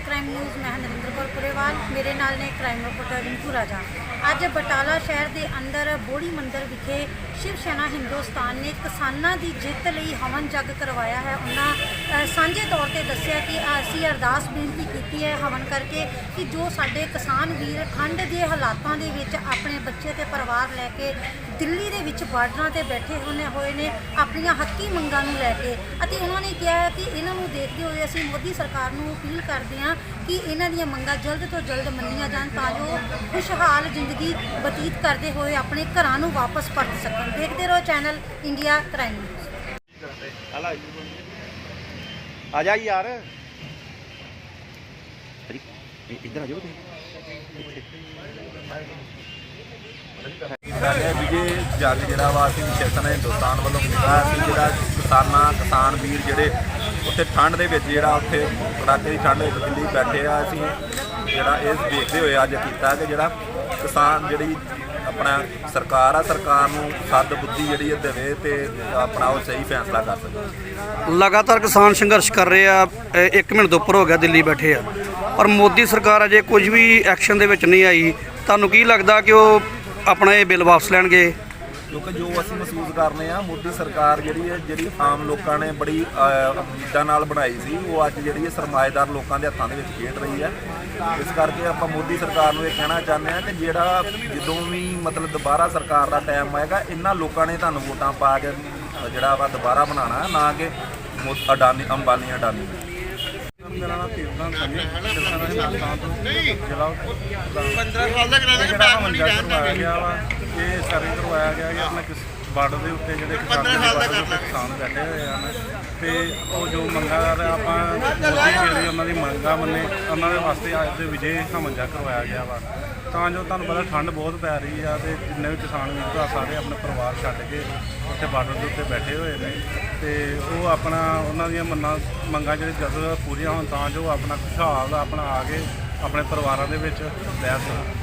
Crime news ਮੈਂ ਨਰਿੰਦਰ ਕੌਰ ਪੁਰੇਵਾਲ। ਮੇਰੇ ਨਾਲ ਨੇ ਕ੍ਰਾਈਮ ਰਿਪੋਰਟਰ ਰਿੰਕੂ ਰਾਜਾ। ਅੱਜ ਬਟਾਲਾ ਸ਼ਹਿਰ ਦੇ ਅੰਦਰ ਬੋੜੀ ਮੰਦਰ ਵਿਖੇ ਸ਼ਿਵ ਸੈਨਾ ਹਿੰਦੁਸਤਾਨ ਨੇ ਕਿਸਾਨਾਂ ਦੀ ਜਿੱਤ ਲਈ ਹਵਨ ਜਗ ਕਰਵਾਇਆ ਹੈ। ਉਹਨਾਂ ਸਾਂਝੇ ਤੌਰ ਤੇ ਦੱਸਿਆ ਕਿ ਅਸੀਂ ਅਰਦਾਸ ਬੇਨਤੀ ਕੀਤੀ ਹੈ ਹਵਨ ਕਰਕੇ ਕਿ ਜੋ ਸਾਡੇ ਕਿਸਾਨ ਵੀਰ ਠੰਡ ਦੇ ਹਾਲਾਤਾਂ ਦੇ ਵਿੱਚ ਆਪਣੇ ਬੱਚੇ ਤੇ ਪਰਿਵਾਰ ਲੈ ਕੇ ਦਿੱਲੀ ਦੇ ਵਿੱਚ ਬਾਰਡਰਾਂ ਤੇ ਬੈਠੇ ਹੋਣੇ ਹੋਏ ਨੇ, ਆਪਣੀਆਂ ਹੱਕੀ ਮੰਗਾਂ ਨੂੰ ਲੈ ਕੇ। ਅਤੇ ਉਹਨਾਂ ਨੇ ਕਿਹਾ ਹੈ ਕਿ ਇਹਨਾਂ ਨੂੰ ਦੇਖਦੇ ਹੋਏ ਅਸੀਂ ਮੋਦੀ ਸਰਕਾਰ ਨੂੰ ਅਪੀਲ ਕਰਦੇ ਹਾਂ ਕਿ ਇਹਨਾਂ ਦੀਆਂ ਮੰਗਾਂ ਜਲਦ ਤੋਂ ਜਲਦ ਮੰਨੀਆਂ ਜਾਣ ਤਾਂ ਜੋ ਖੁਸ਼ਹਾਲ ਜ਼ਿੰਦਗੀ ਬਤੀਤ ਕਰਦੇ ਹੋਏ ਆਪਣੇ ਘਰਾਂ ਨੂੰ ਵਾਪਸ ਪਰਤ ਸਕਣ। ਦੇਖਦੇ ਰਹੋ ਚੈਨਲ ਇੰਡੀਆ ਕ੍ਰਾਈਮ ਨਿਊਜ਼। ਆ ਜਾ ਯਾਰ। ਇੱਧਰ ਆ ਜਾਓ ਤੁਸੀਂ। ਸਾਡੇ ਵਿਜੇ ਜੱਗ ਜਿਹੜਾ ਵਾ ਅਸੀਂ ਸ਼ੇਤਨ ਹਿੰਦੁਸਤਾਨ ਵੱਲੋਂ ਕੀਤਾ ਸੀ ਜਿਹੜਾ ਕਿਸਾਨਾਂ, ਕਿਸਾਨ ਵੀਰ ਜਿਹੜੇ ਉੱਥੇ ਠੰਡ ਦੇ ਵਿੱਚ ਜਿਹੜਾ ਉੱਥੇ ਕੜਾਕੇ ਦੀ ਠੰਡ ਵਿੱਚ ਦਿੱਲੀ ਬੈਠੇ ਆ, ਅਸੀਂ ਜਿਹੜਾ ਇਹ ਦੇਖਦੇ ਹੋਏ ਅੱਜ ਕੀਤਾ ਕਿ ਜਿਹੜਾ ਕਿਸਾਨ ਜਿਹੜੀ ਆਪਣਾ ਸਰਕਾਰ ਆ, ਸਰਕਾਰ ਨੂੰ ਸੱਦ ਬੁੱਧੀ ਜਿਹੜੀ ਹੈ ਦੇਵੇ ਤੇ ਆਪਣਾ ਉਹ ਸਹੀ ਫੈਸਲਾ ਕਰ ਸਕੇ। ਲਗਾਤਾਰ ਕਿਸਾਨ ਸੰਘਰਸ਼ ਕਰ ਰਹੇ ਆ, ਇਹ ਇੱਕ ਮਹੀਨੇ ਤੋਂ ਉੱਪਰ ਹੋ ਗਿਆ ਦਿੱਲੀ ਬੈਠੇ ਆ। ਪਰ ਮੋਦੀ ਸਰਕਾਰ ਅਜੇ ਕੁਝ ਵੀ ਐਕਸ਼ਨ ਦੇ ਵਿੱਚ ਨਹੀਂ ਆਈ। ਤੁਹਾਨੂੰ ਕੀ ਲੱਗਦਾ ਕਿ ਉਹ ਆਪਣਾ ਇਹ ਬਿੱਲ ਵਾਪਸ ਲੈਣਗੇ? ਕਿਉਂਕਿ ਜੋ ਅਸੀਂ ਮਹਿਸੂਸ ਕਰਨੇ ਆ ਮੋਦੀ ਸਰਕਾਰ ਜਿਹੜੀ ਹੈ ਜਿਹੜੀ ਆਮ ਲੋਕਾਂ ਨੇ ਬੜੀ ਉਮੀਦਾਂ ਨਾਲ ਬਣਾਈ ਸੀ ਉਹ ਅੱਜ ਜਿਹੜੀ ਹੈ ਸਰਮਾਏਦਾਰ ਲੋਕਾਂ ਦੇ ਹੱਥਾਂ ਦੇ ਵਿੱਚ ਖੇਡ ਰਹੀ ਹੈ। ਇਸ ਕਰਕੇ ਆਪਾਂ ਮੋਦੀ ਸਰਕਾਰ ਨੂੰ ਇਹ ਕਹਿਣਾ ਚਾਹੁੰਦੇ ਆ ਕਿ ਜਿਹੜਾ ਜਦੋਂ ਵੀ ਮਤਲਬ ਦੁਬਾਰਾ ਸਰਕਾਰ ਦਾ ਟਾਈਮ ਆਏਗਾ ਇਹਨਾਂ ਲੋਕਾਂ ਨੇ ਤੁਹਾਨੂੰ ਵੋਟਾਂ ਪਾ ਕੇ ਜਿਹੜਾ ਵਾ ਦੁਬਾਰਾ ਬਣਾਉਣਾ ਹੈ, ਨਾ ਕਿ ਮੋ- ਅਡਾਨੀ ਅੰਬਾਨੀ ਅਡਾਨੀ। ਮੇਰਾ ਨਾਮ ਤੀਰਥਾਂ ਸੰਨੀ ਕਿਸਾਨ ਹਿੰਦੁਸਤਾਨ ਤੋਂ ਜ਼ਿਲ੍ਹਾ 15 ਸਾਲ ਦਾ ਮੰਜਾ ਕਰਵਾਇਆ ਗਿਆ ਵਾ ਇਹ ਸਾਰੇ ਕਰਵਾਇਆ ਗਿਆ ਕਿ ਆਪਣੇ ਕਿਸ ਬਾਰਡਰ ਦੇ ਉੱਤੇ ਜਿਹੜੇ ਕਿਸਾਨ ਦੇ ਦੇ ਬੈਠੇ ਹੋਏ ਹਨ ਤੇ ਉਹ ਜੋ ਮੰਗਾਂ ਰਹੇ ਆਪਾਂ ਮੋਦੀ ਜਿਹੜੇ ਉਹਨਾਂ ਦੀ ਮੰਗਾਂ ਮੰਨੇ ਉਹਨਾਂ ਦੇ ਵਾਸਤੇ ਅੱਜ ਦੇ ਵਿਜੇ ਹਮੰਜਾ ਕਰਵਾਇਆ ਗਿਆ ਵਾ। ਤਾਂ ਜੋ ਤੁਹਾਨੂੰ ਪਤਾ ਠੰਡ ਬਹੁਤ ਪੈ ਰਹੀ ਆ ਤੇ ਜਿੰਨੇ ਵੀ ਕਿਸਾਨ ਵੀਰ ਭਰਾ ਸਾਰੇ ਆਪਣੇ ਪਰਿਵਾਰ ਛੱਡ ਕੇ ਉੱਥੇ ਬਾਰਡਰ ਦੇ ਉੱਤੇ ਬੈਠੇ ਹੋਏ ਨੇ ਤੇ ਉਹ ਆਪਣਾ ਉਹਨਾਂ ਦੀਆਂ ਮੰਨਾਂ ਮੰਗਾਂ ਜਿਹੜੇ ਜਲਦ ਪੂਰੀਆਂ ਹੋਣ ਤਾਂ ਜੋ ਆਪਣਾ ਖੁਸ਼ਹਾਲ ਆਪਣਾ ਆ ਕੇ ਆਪਣੇ ਪਰਿਵਾਰਾਂ ਦੇ ਵਿੱਚ ਰਹਿ ਸਕਣ।